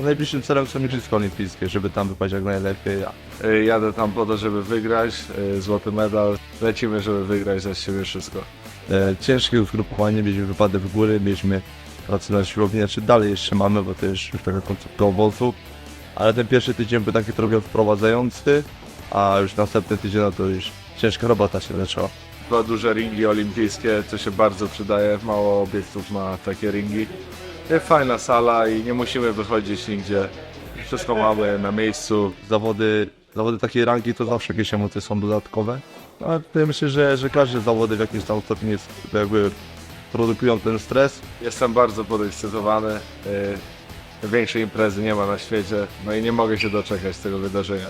najbliższym celem są Igrzyska Olimpijskie, żeby tam wypaść jak najlepiej. Y, Jadę tam po to, żeby wygrać, y, złoty medal. Lecimy, żeby wygrać za siebie wszystko. E, ciężkie zgrupowanie, mieliśmy wypadek w góry, mieliśmy pracę na siłowni, znaczy dalej jeszcze mamy, bo to jest już taka końcówka obozu. Ale ten pierwszy tydzień był taki trochę wprowadzający, a już następny tydzień no to już ciężka robota się zaczęła. Dwa duże ringi olimpijskie, co się bardzo przydaje. Mało obiektów ma takie ringi. Jest fajna sala i nie musimy wychodzić nigdzie. Wszystko mamy na miejscu. Zawody, zawody takiej rangi to zawsze jakieś emocje są dodatkowe. No, Ale ja myślę, że, że każde zawody w jakimś tam stopniu jest jakby produkują ten stres. Jestem bardzo podekscytowany. Y, Większej imprezy nie ma na świecie. No i nie mogę się doczekać tego wydarzenia.